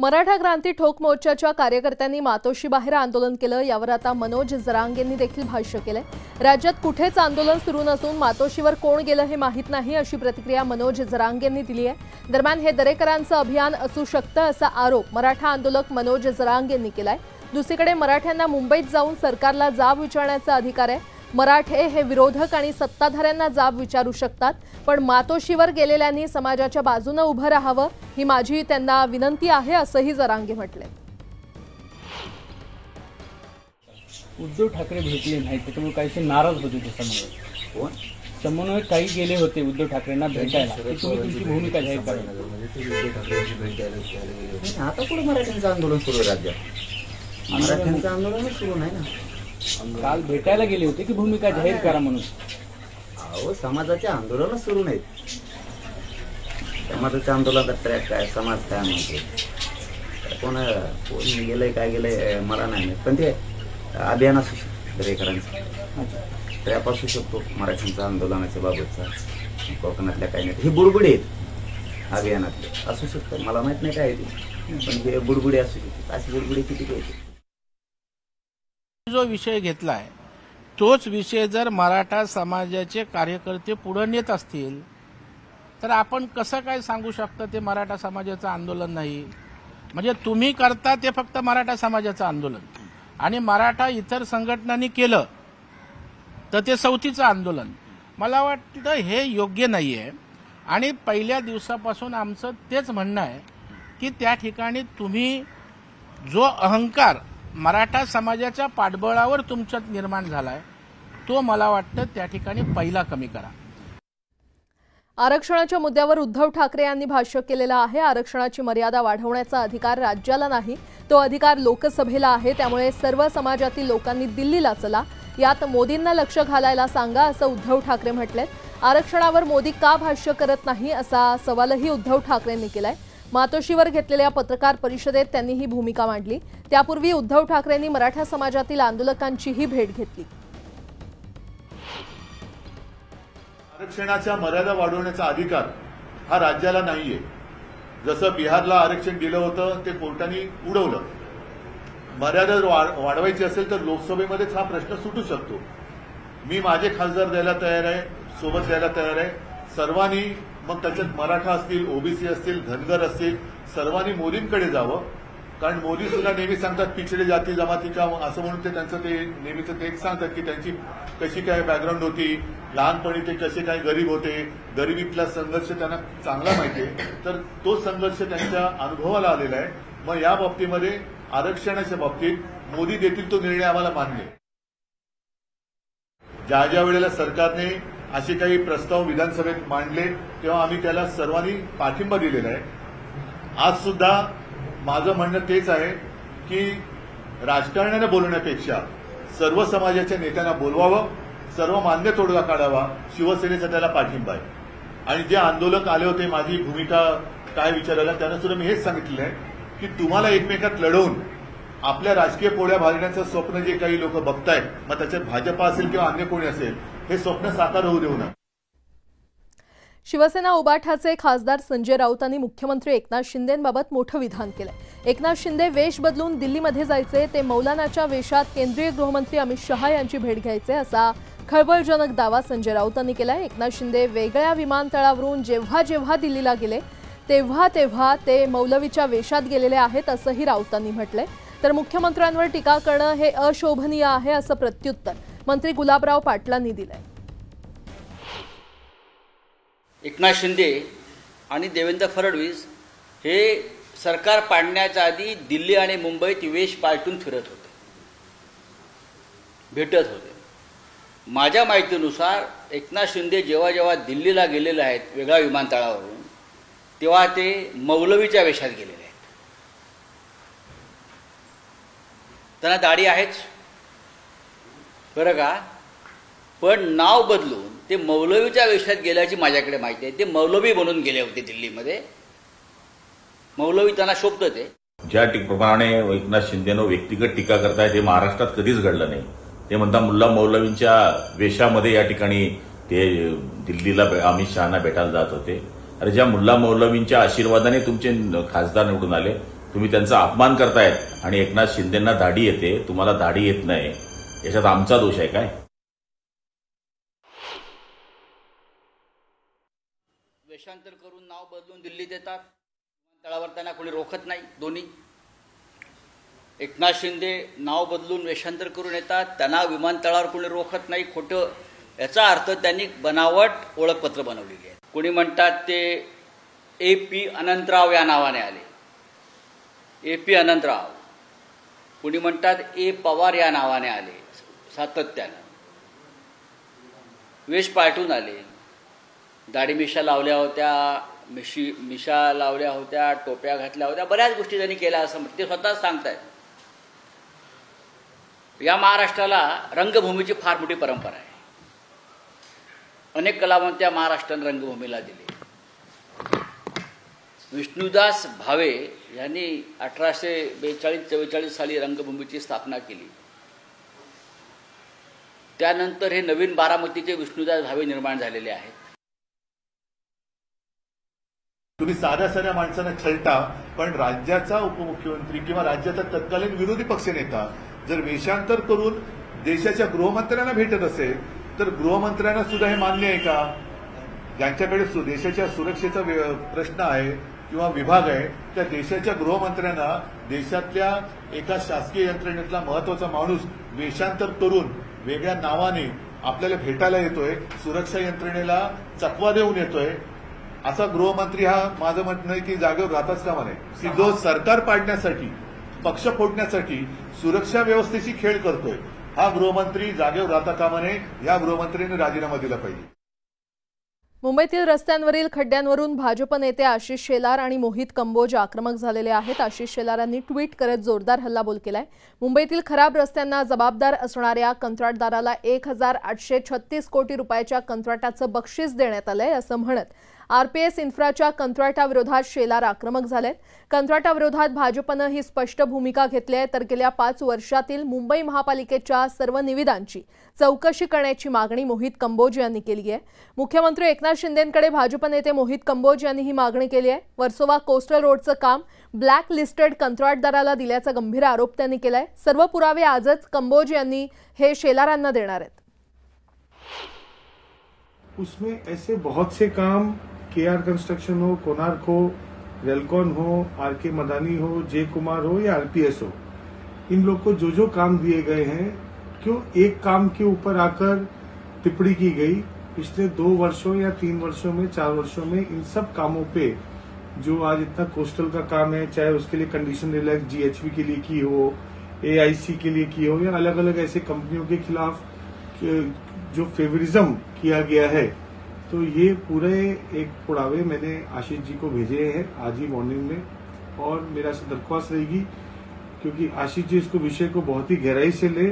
मराठा क्रांती ठोक मोर्चाच्या कार्यकर्त्यांनी मातोशीबाहेर आंदोलन केलं. यावर आता मनोज जरांगेंनी देखील भाष्य केलंय. राज्यात कुठेच आंदोलन सुरू नसून मातोशीवर कोण गेलं हे माहीत नाही अशी प्रतिक्रिया मनोज जरांगेंनी दिली आहे. दरम्यान हे दरेकरांचं अभियान असू शकतं असा आरोप मराठा आंदोलक मनोज जरांगेंनी केलाय. दुसरीकडे मराठ्यांना मुंबईत जाऊन सरकारला जाब विचारण्याचा अधिकार आहे. मराठे हे विरोधक आणि सत्ताधाऱ्यांना जाब विचारू शकतात पण मातोश्रीवर गेलेल्यांनी समाजाच्या बाजूनं उभं राहावं ही माझी त्यांना विनंती आहे असंही जरांगे म्हटले. उद्धव ठाकरे भेटले नाहीत त्याच्यामुळे काहीसे नाराज होते ते समन्वय कोण? समन्वय काही गेले होते उद्धव ठाकरेंना भेटायला. तुमची भूमिका जाहीर करा. नाही, आता कुठं मराठ्यांचं आंदोलन सुरू राज्यात. मराठ्यांचं आंदोलनच सुरू नाही ना. काल भेटायला गेले होते की भूमिका जाहीर करा म्हणून? अहो समाजाचे आंदोलन सुरू नाहीत. समाजाच्या आंदोलनाचा ट्रॅक काय? समाज काय म्हणतो कोण कोण गेलंय काय गेलंय मला नाही माहीत. पण ते अभियान असू शकतं दरेकरांचं. ट्रॅप असू शकतो मराठ्यांच्या आंदोलनाच्या बाबतचा. कोकणातल्या काही नाही. हे बुडबुडे आहेत अभियानातले. असू शकतं मला माहीत नाही काय आहे ते. पण हे बुडबुडे असू शकतात. अशी बुडबुडे किती घ्यायचे जो विषय घेतलाय तोच विषय जर मराठा समाजाचे कार्यकर्ते पुढे नेत असतील तर आपण कसं काय सांगू शकता ते मराठा समाजाचं आंदोलन नाही? म्हणजे तुम्ही करता ते फक्त मराठा समाजाचं आंदोलन. आणि मराठा इतर संघटनांनी केलं तर ते सौतीचं आंदोलन. मला वाटतं हे योग्य नाही आहे आणि पहिल्या दिवसापासून आमचं तेच म्हणणं आहे की त्या ठिकाणी तुम्ही जो अहंकार मराठा समाजाच्या पाठबळावर तुमच्यात निर्माण झालाय तो मला वाटतं त्या ठिकाणी पहिला कमी करा. आरक्षणाच्या मुद्द्यावर उद्धव ठाकरे यांनी भाष्य केलेलं आहे. आरक्षणाची मर्यादा वाढवण्याचा अधिकार राज्याला नाही तो अधिकार लोकसभेला आहे. त्यामुळे सर्व समाजातील लोकांनी दिल्लीला चला. यात मोदींना लक्ष घालायला सांगा असं उद्धव ठाकरे म्हटलेत. आरक्षणावर मोदी का भाष्य करत नाही असा सवालही उद्धव ठाकरेंनी केलाय. मातोश्रीवर घेतलेल्या पत्रकार परिषदेत त्यांनी ही भूमिका मांडली. त्यापूर्वी उद्धव ठाकरेंनी मराठा समाजातील आंदोलकांचीही भेट घेतली. आरक्षणाच्या मर्यादा वाढवण्याचा अधिकार हा राज्याला नाहीये. जसं बिहारला आरक्षण दिलं होतं ते कोर्टाने उडवलं. मर्यादा वाढ- वाढवायची असेल तर लोकसभेमध्येच हा प्रश्न सुटू शकतो. मी माझे खासदार द्यायला तयार आहे सोबत द्यायला तयार आहे. सर्वांनी मग त्याच्यात मराठा असतील ओबीसी असतील धनगर असतील सर्वांनी मोदींकडे जावं. कारण मोदी सुद्धा नेहमी सांगतात पिछडे जाती जमाती का असं म्हणून ते त्यांचं ते नेहमीचं ते एक सांगतात की त्यांची कशी काय बॅकग्राऊंड होती लहानपणी ते कसे काय गरीब होते गरिबीतला संघर्ष त्यांना चांगला माहिती आहे. तर तो संघर्ष त्यांच्या अनुभवाला आलेला आहे. मग या बाबतीमध्ये आरक्षणाच्या बाबतीत मोदी देतील तो निर्णय आम्हाला मान्य ज्या ज्या वेळेला सरकारने असे काही प्रस्ताव विधानसभेत मांडले तेव्हा आम्ही त्याला सर्वांनी पाठिंबा दिलेला आहे. आज सुद्धा माझं म्हणणं तेच आहे की राजकारण्याने बोलण्यापेक्षा सर्व समाजाच्या नेत्यांना बोलवावं सर्व मान्य तोडगा काढावा शिवसेनेचा त्याला पाठिंबा आहे. आणि जे आंदोलक आले होते माझी भूमिका काय विचारायला त्यांना सुद्धा मी हेच सांगितलं आहे की तुम्हाला एकमेकात लढवून आपल्या राजकीय पोळ्या भाजण्याचं स्वप्न जे काही लोक बघतायत मग त्याच्यात भाजपा असेल किंवा अन्य कोणी असेल हे स्वप्न साकार होऊ देऊ नका. शिवसेना उबाठाचे खासदार संजय राऊतांनी मुख्यमंत्री एकनाथ शिंदेंबाबत मोठं विधान केलंय. एकनाथ शिंदे वेश बदलून दिल्लीमध्ये जायचे ते मौलानाच्या वेशात केंद्रीय गृहमंत्री अमित शहा यांची भेट घ्यायचे असा खळबळजनक दावा संजय राऊतांनी केलाय. एकनाथ शिंदे वेगळ्या विमानतळावरून जेव्हा जेव्हा दिल्लीला गेले तेव्हा तेव्हा ते मौलवीच्या वेशात गेलेले आहेत असंही राऊतांनी म्हटलंय. तर मुख्यमंत्र्यांवर टीका करणं हे अशोभनीय आहे असं प्रत्युत्तर. मंत्री गुलाबराव पाटलांनी दिलाय. एकनाथ शिंदे आणि देवेंद्र फडणवीस हे सरकार पाडण्याच्या आधी दिल्ली आणि मुंबईत वेश पालटून फिरत होते. भेटत होते. माझ्या माहितीनुसार एकनाथ शिंदे जेव्हा जेव्हा दिल्लीला गेलेले आहेत वेगळ्या विमानतळावरून तेव्हा ते मौलवीच्या वेशात गेलेले आहेत. त्यांना दाढी आहेच. बरं का? पण नाव बदलून ते मौलवीच्या वेशात गेल्याची माझ्याकडे माहिती आहे. ते मौलवी बनून गेले होते दिल्लीमध्ये. मौलवी त्यांना शोभतं ते. ज्या प्रमाणे एकनाथ शिंदेनं व्यक्तिगत टीका करताय ते महाराष्ट्रात कधीच घडलं नाही. ते म्हणता मुल्ला मौलवींच्या वेशामध्ये या ठिकाणी ते दिल्लीला अमित शहाना भेटायला जात होते. अरे ज्या मुल्ला मौलवींच्या आशीर्वादाने तुमचे खासदार निवडून आले तुम्ही त्यांचा अपमान करतायत आणि एकनाथ शिंदेंना दाढी येते तुम्हाला दाढी येत नाही. याच्यात आमचा दोष आहे काय? वेषांतर करून नाव बदलून दिल्लीत येतात विमानतळावर त्यांना कोणी रोखत नाही दोन्ही. एकनाथ शिंदे नाव बदलून वेषांतर करून येतात. त्यांना विमानतळावर कोणी रोखत नाही खोटं. याचा अर्थ त्यांनी बनावट ओळखपत्र बनवलेली आहे. कोणी म्हणतात ते ए पी अनंतराव या नावाने आले. A P Anantrao. कोणी म्हणतात ए पवार या नावाने आले. सातत्यानं. वेश पाठवून आले. दाढी मिशा लावल्या होत्या मिशी मिशा लावल्या होत्या टोप्या घातल्या होत्या बऱ्याच गोष्टी त्यांनी केल्या असं ते स्वतःच सांगतायत. या महाराष्ट्राला रंगभूमीची फार मोठी परंपरा आहे. अनेक कलावंत या महाराष्ट्रानं रंगभूमीला दिले. विष्णुदास भावे यांनी अठराशे बेचाळीस चव्वेचाळीस साली रंगभूमीची स्थापना केली. त्यानंतर हे नवीन बारामतीचे विष्णुदास भावे निर्माण झालेले आहेत. तुम्ही साध्या साध्या माणसांना छळता पण राज्याचा उपमुख्यमंत्री किंवा राज्याचा तत्कालीन विरोधी पक्षनेता जर वेषांतर करून देशाच्या गृहमंत्र्यांना भेटत असेल तर गृहमंत्र्यांना सुद्धा हे मान्य आहे का? ज्यांच्याकडे देशाच्या सुरक्षेचा प्रश्न आहे किंवा विभाग आहे त्या देशाच्या गृहमंत्र्यांना देशातल्या एका शासकीय यंत्रणेतला महत्त्वाचा माणूस वेषांतर करून वेगळ्या नावाने आपल्याला भेटायला येतोय सुरक्षा यंत्रणेला चकवा देऊन येतोय. असा गृहमंत्री हा माझं म्हणणं आहे की जागेवर राहताच कामा नये. की जो सरकार पाडण्यासाठी पक्ष फोडण्यासाठी सुरक्षा व्यवस्थेशी खेळ करतोय हा गृहमंत्री जागेवर राहता कामा नये या गृहमंत्र्यांनी राजीनामा दिला पाहिजे. मुंबईतील रस्त्यांवरील खड्ड्यांवरून भाजप नेते आशिष शेलार आणि मोहित कंबोज आक्रमक झालेले आहेत. आशिष शेलारांनी ट्विट करत जोरदार हल्लाबोल केलाय. मुंबईतील खराब रस्त्यांना जबाबदार असणाऱ्या कंत्राटदाराला एक हजार आठशे छत्तीस कोटी रुपयाच्या कंत्राटाचं बक्षीस देण्यात आलंय असं म्हणत आरपीएस इन्फ्राच्या कंत्राटाविरोधात शेलार आक्रमक झाले कंत्राटाविरोधात भाजपनं ही स्पष्ट भूमिका घेतली आहे. तर गेल्या पाच वर्षातील मुंबई महापालिकेच्या सर्व निविदांची चौकशी करण्याची मागणी मोहित कंबोज यांनी केली आहे. मुख्यमंत्री एकनाथ शिंदेंकडे भाजप नेते मोहित कंबोज यांनी ही मागणी केली आहे. वर्सोवा कोस्टल रोडचं काम ब्लॅक लिस्टेड कंत्राटदाराला दिल्याचा गंभीर आरोप त्यांनी केलाय. सर्व पुरावे आजच कंबोज यांनी हे शेलारांना देणार आहेत. उसमें ऐसे बहुत से काम के आर कंस्ट्रक्शन हो कोनार्क हो, रेलकॉन हो आर के मदानी हो जय कुमार हो या आरपीएस हो, इन लोग को जो जो काम दिए गए हैं, क्यों एक काम के ऊपर आकर टिप्पणी की गई? पिछले दो वर्षों या तीन वर्षों में, चार वर्षों में, इन सब कामों पे जो आज इतना कोस्टल का काम है, चाहे उसके लिए कंडीशन रिलैक्स जीएचवी के लिए की हो एआईसी के लिए की हो, या अलग अलग ऐसे कंपनियों के खिलाफ जो फेवरिज्म किया गया है तो ये पूरे एक पुड़ावे मैंने आशीष जी को भेजे हैं आज ही मॉर्निंग में। और मेरा से दरख्वास्त रहेगी, क्योंकि आशीष जी इसको विषय को बहुत ही गहराई से ले